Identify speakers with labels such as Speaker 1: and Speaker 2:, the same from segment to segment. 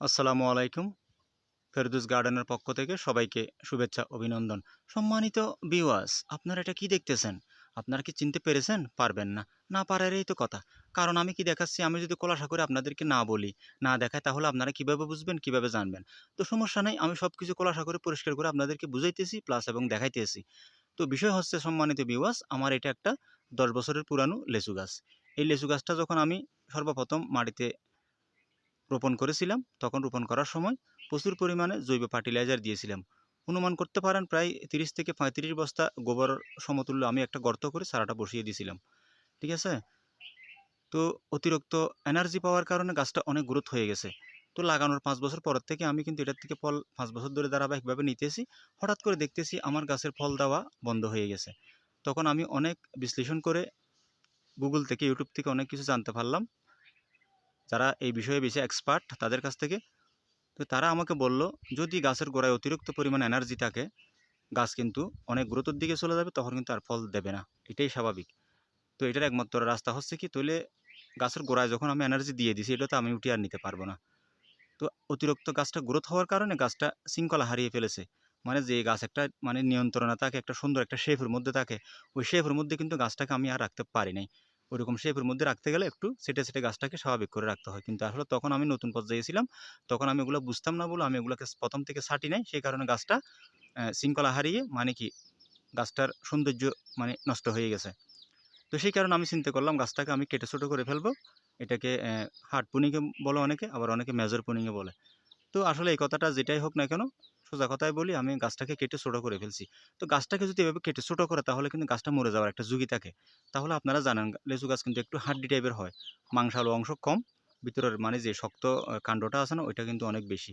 Speaker 1: আসসালামু আলাইকুম। ফেরদুস গার্ডেনের পক্ষ থেকে সবাইকে শুভেচ্ছা, অভিনন্দন। সম্মানিত বিওয়াস আপনারা এটা কি দেখতেছেন? আপনারা কি চিনতে পেরেছেন? পারবেন না। না পারারই তো কথা। কারণ আমি কি দেখাচ্ছি? আমি যদি খোলাসা করে আপনাদেরকে না বলি, না দেখাই, তাহলে আপনারা কীভাবে বুঝবেন, কীভাবে জানবেন? তো সমস্যা নেই, আমি সব কিছু খোলাসা করে, পরিষ্কার করে আপনাদেরকে বুঝাইতেছি প্লাস এবং দেখাইতেছি। তো বিষয় হচ্ছে, সম্মানিত বিওয়াস আমার এটা একটা দশ বছরের পুরানো লেচু গাছ। এই লেচু গাছটা যখন আমি সর্বপ্রথম মাটিতে রোপণ করেছিলাম, তখন রোপণ করার সময় প্রচুর পরিমাণে জৈব ফার্টিলাইজার দিয়েছিলাম। অনুমান করতে পারেন প্রায় তিরিশ থেকে পঁয়ত্রিশ বস্তা গোবর সমতুল্য আমি একটা গর্ত করে সারাটা বসিয়ে দিয়েছিলাম। ঠিক আছে? তো অতিরিক্ত এনার্জি পাওয়ার কারণে গাছটা অনেক গ্রোথ হয়ে গেছে। তো লাগানোর পাঁচ বছর পর থেকে আমি কিন্তু এটার থেকে ফল পাঁচ বছর ধরে ধারাবাহিকভাবে নিতেছি। হঠাৎ করে দেখতেছি আমার গাছের ফল দেওয়া বন্ধ হয়ে গেছে। তখন আমি অনেক বিশ্লেষণ করে গুগল থেকে ইউটিউব থেকে অনেক কিছু জানতে পারলাম। যারা এই বিষয়ে বেশি এক্সপার্ট তাদের কাছ থেকে, তো তারা আমাকে বলল, যদি গাছের গোড়ায় অতিরিক্ত পরিমাণ এনার্জি থাকে, গাছ কিন্তু অনেক গুরুত্বের দিকে চলে যাবে, তখন কিন্তু আর ফল দেবে না। এটাই স্বাভাবিক। তো এটার একমাত্র রাস্তা হচ্ছে কি, তাহলে গাছের গোড়ায় যখন আমি এনার্জি দিয়ে দিছি, এটা তো আমি উঠিয়ে আর নিতে পারব না। তো অতিরিক্ত গাছটা গ্রোথ হওয়ার কারণে গাছটা শৃঙ্খলা হারিয়ে ফেলেছে। মানে যে গাছ একটা মানে নিয়ন্ত্রণে থাকে, একটা সুন্দর একটা শেফের মধ্যে থাকে, ওই শেপের মধ্যে কিন্তু গাছটাকে আমি আর রাখতে পারি নাই। ওইরকম শেপের মধ্যে রাখতে গেলে একটু সেটে সেটে গাছটাকে স্বাভাবিক করে রাখতে হয়। কিন্তু আসলে তখন আমি নতুন পর্যায়ে ছিলাম, তখন আমি এগুলো বুঝতাম না বলে আমি এগুলোকে প্রথম থেকে ছাটি নাই। সেই কারণে গাছটা শৃঙ্খলা হারিয়ে মানে কি গাছটার সৌন্দর্য মানে নষ্ট হয়ে গেছে। তো সেই কারণে আমি চিন্তা করলাম গাছটাকে আমি কেটে ছোটো করে ফেলব। এটাকে হার্ড পুনিংয়ে বলে অনেকে, আবার অনেকে মেজর পুনিংয়ে বলে। তো আসলে এই কথাটা যেটাই হোক না কেন সোজা কথায় বলি, আমি গাছটাকে কেটে ছোটো করে ফেলছি। তো গাছটাকে যদি এভাবে কেটে ছোটো করে, তাহলে কিন্তু গাছটা মরে যাওয়ার একটা ঝুঁকি থাকে। তাহলে আপনারা জানেন, লেচু গাছ কিন্তু একটু হাড্ডি টাইপের হয়। মাংসালো অংশ কম, ভিতরের মানে যে শক্ত কাণ্ডটা আছে না, ওইটা কিন্তু অনেক বেশি।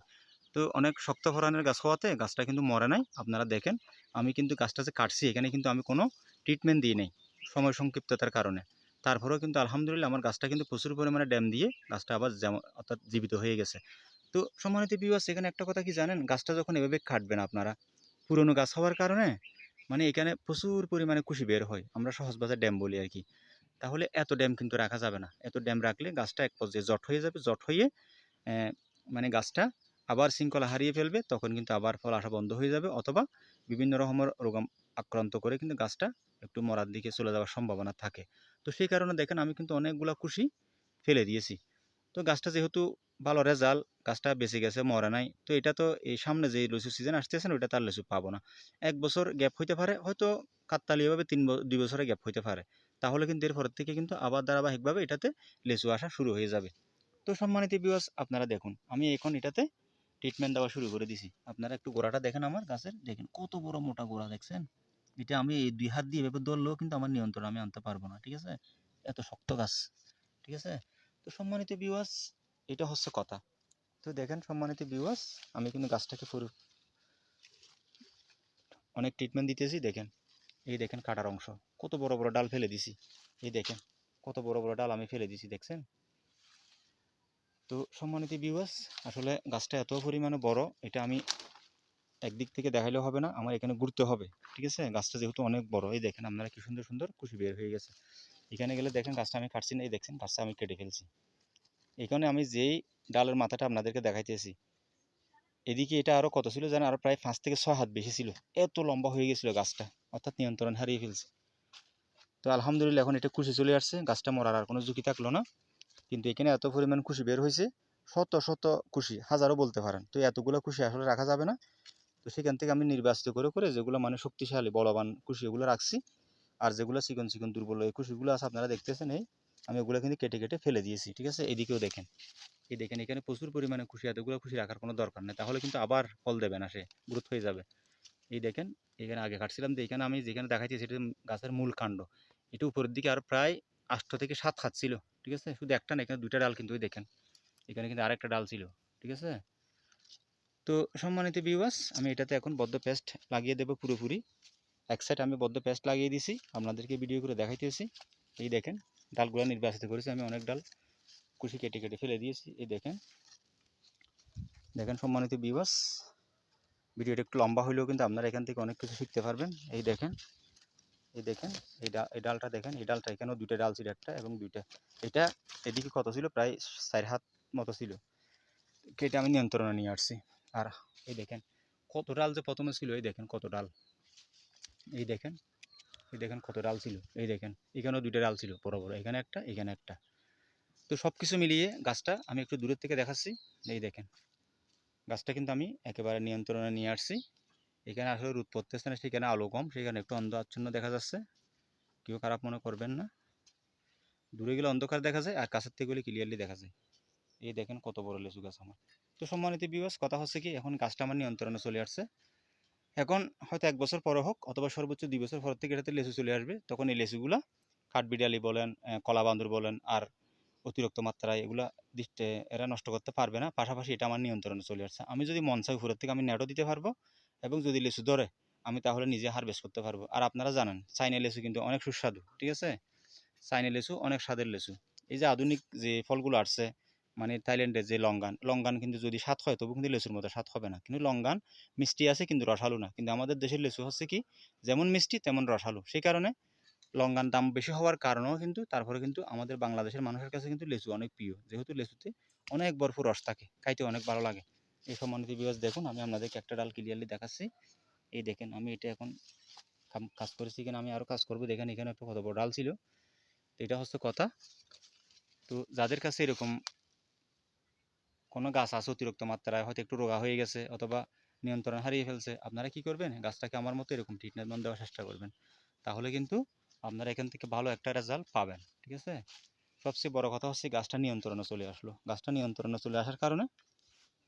Speaker 1: তো অনেক শক্ত ফরানের গাছ হওয়াতে গাছটা কিন্তু মরে নাই। আপনারা দেখেন, আমি কিন্তু গাছটা যে কাটছি, এখানে কিন্তু আমি কোনো ট্রিটমেন্ট দিই নাই, সময় সংক্ষিপ্ততার কারণে। তারপরেও কিন্তু আলহামদুলিল্লাহ, আমার গাছটা কিন্তু প্রচুর পরিমাণে ড্যাম দিয়ে গাছটা আবার যেমন, অর্থাৎ জীবিত হয়ে গেছে। তো সম্মানিত বিবাস এখানে একটা কথা কি জানেন? গাছটা যখন এভাবে কাটবেন আপনারা, পুরনো গাছ হওয়ার কারণে মানে এখানে প্রচুর পরিমাণে কুশি বের হয়। আমরা সহজবাজার ড্যাম বলি আর কি। তাহলে এত ড্যাম কিন্তু রাখা যাবে না। এত ড্যাম রাখলে গাছটা এক পর্যায়ে জট হয়ে যাবে, জট হয়ে মানে গাছটা আবার শৃঙ্খলা হারিয়ে ফেলবে, তখন কিন্তু আবার ফল আসা বন্ধ হয়ে যাবে অথবা বিভিন্ন রকমের রোগ আক্রান্ত করে কিন্তু গাছটা একটু মরার দিকে চলে যাওয়ার সম্ভাবনা থাকে। তো সেই কারণে দেখেন আমি কিন্তু অনেকগুলা কুশি ফেলে দিয়েছি। তো গাছটা যেহেতু ভালো রেজাল্ট গাছটা বেঁচে গেছে, মরে নাই। তো এটা তো এই সামনে যে লিচু সিজন আসতেছে না, ওইটা তার লিচু পাবো না। এক বছর গ্যাপ হইতে পারে, হয়তো কাকতালীয়ভাবে তিন দুই বছরে গ্যাপ হইতে পারে। তাহলে কিন্তু এর পরের থেকে কিন্তু আবার ধারাবাহিকভাবে এটাতে লিচু আসা শুরু হয়ে যাবে। তো সম্মানিত বিওয়াস আপনারা দেখুন, আমি এখন এটাতে ট্রিটমেন্ট দেওয়া শুরু করে দিছি। আপনারা একটু গোড়াটা দেখেন আমার গাছের দেখেন কত বড় মোটা গোড়া, দেখছেন? এটা আমি এই দুই হাত দিয়ে এভাবে ধরলেও কিন্তু আমার নিয়ন্ত্রণ আমি আনতে পারব না, ঠিক আছে? এত শক্ত গাছ, ঠিক আছে? তো সম্মানিত বিওয়াস এটা হচ্ছে কথা। তো দেখেন সম্মানিত বিওয়াস আমি কিন্তু গাছটাকে পুরো অনেক ট্রিটমেন্ট দিতেছি, দেখেন। এই দেখেন কাটার অংশ। কত বড় বড় ডাল ফেলে দিছি। এই দেখেন, কত বড় বড় ডাল আমি ফেলে দিছি, দেখছেন? তো সম্মানিত বিওয়াস আসলে গাছটা এত পরিমাণে বড়, এটা আমি একদিক থেকে দেখাইলেও হবে না, আমার এখানে ঘুরতে হবে, ঠিক আছে? গাছটা যেহেতু অনেক বড়, এই দেখেন আপনারা কি সুন্দর সুন্দর কুশি বের হয়ে গেছে। এখানে গেলে দেখেন গাছটা আমি কাটছি না, এই দেখছেন, গাছটা আমি কেটে ফেলছি। এখানে আমি যেই ডালের মাথাটা আপনাদেরকে দেখাইতেছি, এদিকে এটা আরও কত ছিল জানেন? আরও প্রায় পাঁচ থেকে ছয় হাত বেশি ছিল। এত লম্বা হয়ে গেছিল গাছটা, অর্থাৎ নিয়ন্ত্রণ হারিয়ে ফেলছে। তো আলহামদুলিল্লাহ এখন এটা খুশি চলে আসছে, গাছটা মরার আর কোনো ঝুঁকি থাকল না। কিন্তু এখানে এত পরিমাণ খুশি বের হয়েছে, শত শত খুশি, হাজারও বলতে পারেন। তো এতগুলো খুশি আসলে রাখা যাবে না। তো সেখান থেকে আমি নির্বাচিত করে করে যেগুলো মানে শক্তিশালী, বলবান খুশি, এগুলো রাখছি। আর যেগুলো চিকন চিকন দুর্বল এই খুশিগুলো আছে, আপনারা দেখতেছেন এই আমি ওগুলো কিন্তু কেটে কেটে ফেলে দিয়েছি, ঠিক আছে? এদিকেও দেখেন। এই দেখেন, এখানে প্রচুর পরিমাণে খুশি, এতগুলো খুশি রাখার কোনো দরকার নেই। তাহলে কিন্তু আবার ফল দেবে না সে, গ্রোথ হয়ে যাবে। এই দেখেন, এখানে আগে কাটছিলাম তো এখানে আমি যেখানে দেখাচ্ছি সেটা গাছের মূল কাণ্ড। এটা উপরের দিকে আর প্রায় আষ্ট থেকে সাত হাত ছিল, ঠিক আছে? শুধু একটা না, এখানে দুইটা ডাল কিন্তু ওই দেখেন। এখানে কিন্তু আরেকটা ডাল ছিল, ঠিক আছে? তো সম্মানিত বিওয়াস আমি এটাতে এখন বদ্ধ পেস্ট লাগিয়ে দেবো পুরোপুরি। এক সাইড আমি বদ্ধ পেস্ট লাগিয়ে দিছি, আপনাদেরকে ভিডিও করে দেখাইতেছি। এই দেখেন ডালগুলো নির্বাচিত করেছি, আমি অনেক ডাল কুশি কেটে কেটে ফেলে দিয়েছি, এই দেখেন। দেখেন সম্মানিত বিবাস ভিডিওটা একটু লম্বা হলেও কিন্তু আপনারা এখান থেকে অনেক কিছু শিখতে পারবেন। এই দেখেন এই দেখেন, এই ডাল এই ডালটা দেখেন, এই ডালটা এখানেও দুইটা ডাল ছিল, একটা এবং দুইটা। এটা এদিকে কত ছিল? প্রায় চার হাত মতো ছিল। কেটে আমি নিয়ন্ত্রণে নিয়ে আসছি। আর এই দেখেন, কত ডাল যে প্রথমে ছিল, এই দেখেন কত ডাল। এই দেখেন এই দেখেন কত ডাল ছিল, এই দেখেন, এখানেও দুইটা ডাল ছিল, বড় বড়, এখানে একটা এখানে একটা। তো সব কিছু মিলিয়ে গাছটা আমি একটু দূরের থেকে দেখাচ্ছি, এই দেখেন। গাছটা কিন্তু আমি একেবারে নিয়ন্ত্রণে নিয়ে আসছি। এখানে আসলে রোদ পড়তেছে না, সেখানে আলো কম, সেখানে একটু অন্ধ আচ্ছন্ন দেখা যাচ্ছে। কেউ খারাপ মনে করবেন না। দূরে গেলে অন্ধকার দেখা যায়, আর কাছের থেকে গেলে ক্লিয়ারলি দেখা যায়। এই দেখেন কত বড় লেচু গাছ আমার। তো সম্মানিত বিবাস কথা হচ্ছে কি, এখন গাছটা আমার নিয়ন্ত্রণে চলে আসছে। এখন হয়তো এক বছর পরে হোক অথবা সর্বোচ্চ দুই বছর পর থেকে এটাতে লেচু চলে আসবে তখন এই লেচুগুলা কাঠবিড়ালি বলেন আহ, কলা বান্দর বলেন আর অতিরিক্ত মাত্রায় এগুলা দিতে এরা নষ্ট করতে পারবে না। পাশাপাশি এটা আমার নিয়ন্ত্রণে চলে আসছে। আমি যদি মন চাই উপরের থেকে আমি নেটও দিতে পারব এবং যদি লেচু ধরে আমি তাহলে নিজে হারভেস্ট করতে পারব। আর আপনারা জানেন চাইনা লেচু কিন্তু অনেক সুস্বাদু ঠিক আছে? চাইনা লেচু অনেক স্বাদের লেচু। এই যে আধুনিক যে ফলগুলো আসছে মানে থাইল্যান্ডের যে লঙ্গান লঙ্গান কিন্তু যদি স্বাদ হয় তবু কিন্তু লেচুর মতো স্বাদ হবে না। কিন্তু লঙ্গান মিষ্টি আছে কিন্তু রসালো না। কিন্তু আমাদের দেশের লেচু হচ্ছে কি, যেমন মিষ্টি তেমন রসালো। সেই কারণে লঙ্গান দাম বেশি হওয়ার কারণেও কিন্তু তারপরে কিন্তু আমাদের বাংলাদেশের মানুষের কাছে কিন্তু লেচু অনেক প্রিয়। যেহেতু লেচুতে অনেক বরফ রস থাকে, খাইতে অনেক ভালো লাগে। এই সম্মানিত বিবাস দেখুন, আমি আপনাদেরকে একটা ডাল ক্লিয়ারলি দেখাচ্ছি। এই দেখেন, আমি এটা এখন কাজ করেছি কিনা আমি আরও কাজ করব। দেখেন এখানে একটা কত বড় ডাল ছিল। এটা হচ্ছে কথা। তো যাদের কাছে এরকম কোনো গাছ আছে অতিরিক্ত মাত্রায়, হয়তো একটু রোগা হয়ে গেছে অথবা নিয়ন্ত্রণ হারিয়ে ফেলছে, আপনারা কি করবেন? গাছটাকে আমার মতো এরকম ট্রিটমেন্ট দেওয়ার চেষ্টা করবেন। তাহলে কিন্তু আপনারা এখান থেকে ভালো একটা রেজাল্ট পাবেন, ঠিক আছে? সবচেয়ে বড় কথা হচ্ছে গাছটা নিয়ন্ত্রণে চলে আসলো। গাছটা নিয়ন্ত্রণে চলে আসার কারণে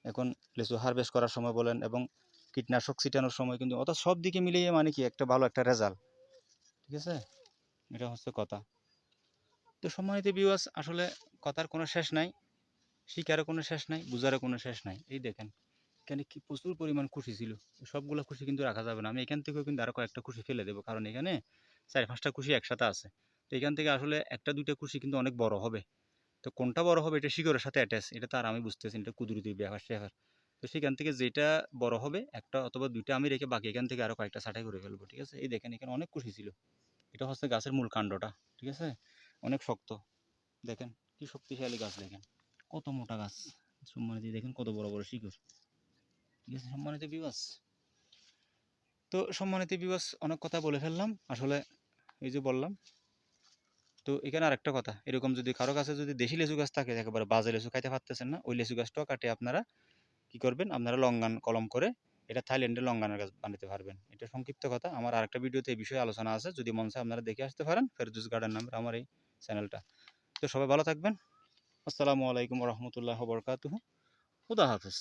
Speaker 1: এখন লিচু হারভেস্ট করার সময় বলেন এবং কীটনাশক ছিটানোর সময় কিন্তু অর্থাৎ সব দিকে মিলিয়ে মানে কি একটা ভালো একটা রেজাল্ট ঠিক আছে? এটা হচ্ছে কথা। তো সম্মানিত বিওয়াস আসলে কথার কোনো শেষ নাই। শিকারও কোনো শেষ নাই, বুঝারও কোনো শেষ নাই। এই দেখেন, এখানে কি প্রচুর পরিমাণ খুশি ছিল। সবগুলো খুশি কিন্তু রাখা যাবে না। আমি এখান থেকেও কিন্তু আরও কয়েকটা খুশি ফেলে দেবো, কারণ এখানে চার পাঁচটা খুশি একসাথে আছে। তো এখান থেকে আসলে একটা, দুইটা খুশি কিন্তু অনেক বড় হবে। তো কোনটা বড় হবে এটা শিকড়ের সাথে অ্যাটাচ এটা তার আমি বুঝতেছি এটা কুদরতি ব্যাপার স্যাপার। তো সেখান থেকে যেটা বড় হবে, একটা অথবা দুইটা আমি রেখে বাকি এখান থেকে আরও কয়েকটা ছাঁটাই করে ফেলব, ঠিক আছে? এই দেখেন, এখানে অনেক খুশি ছিল। এটা হচ্ছে গাছের মূল কাণ্ডটা, ঠিক আছে? অনেক শক্ত। দেখেন, কি শক্তিশালী গাছ দেখেন। কত মোটা গাছ? সম্মানিত দেখেন কত বড় বড় শিকড়। ঠিক আছে, সম্মানিত বিবাস তো সম্মানিত বিবাস অনেক কথা বলে ফেললাম। আসলে এই যে বললাম, তো এখানে আরেকটা কথা। এরকম যদি কারও কাছে যদি দেশি লেচু গাছ থাকে, একেবারে বাজে লেচু খাইতে পারতেছেন না, ওই লেচু গাছটাও কাটে আপনারা কি করবেন? আপনারা লঙ্গান, কলম করে এটা থাইল্যান্ডের লঙ্গানের গাছ বানাতে পারবেন। এটা সংক্ষিপ্ত কথা। আমার আরেকটা ভিডিওতে এই বিষয়ে আলোচনা আছে। যদি মন চায় আপনারা দেখে আসতে পারেন। ফেরদুস গার্ডেন নামের আমার এই চ্যানেলটা তো সবাই ভালো থাকবেন। আসসালামু আলাইকুম রহমতুল্লাহ বরকাতুহ। খুদা হাফেজ।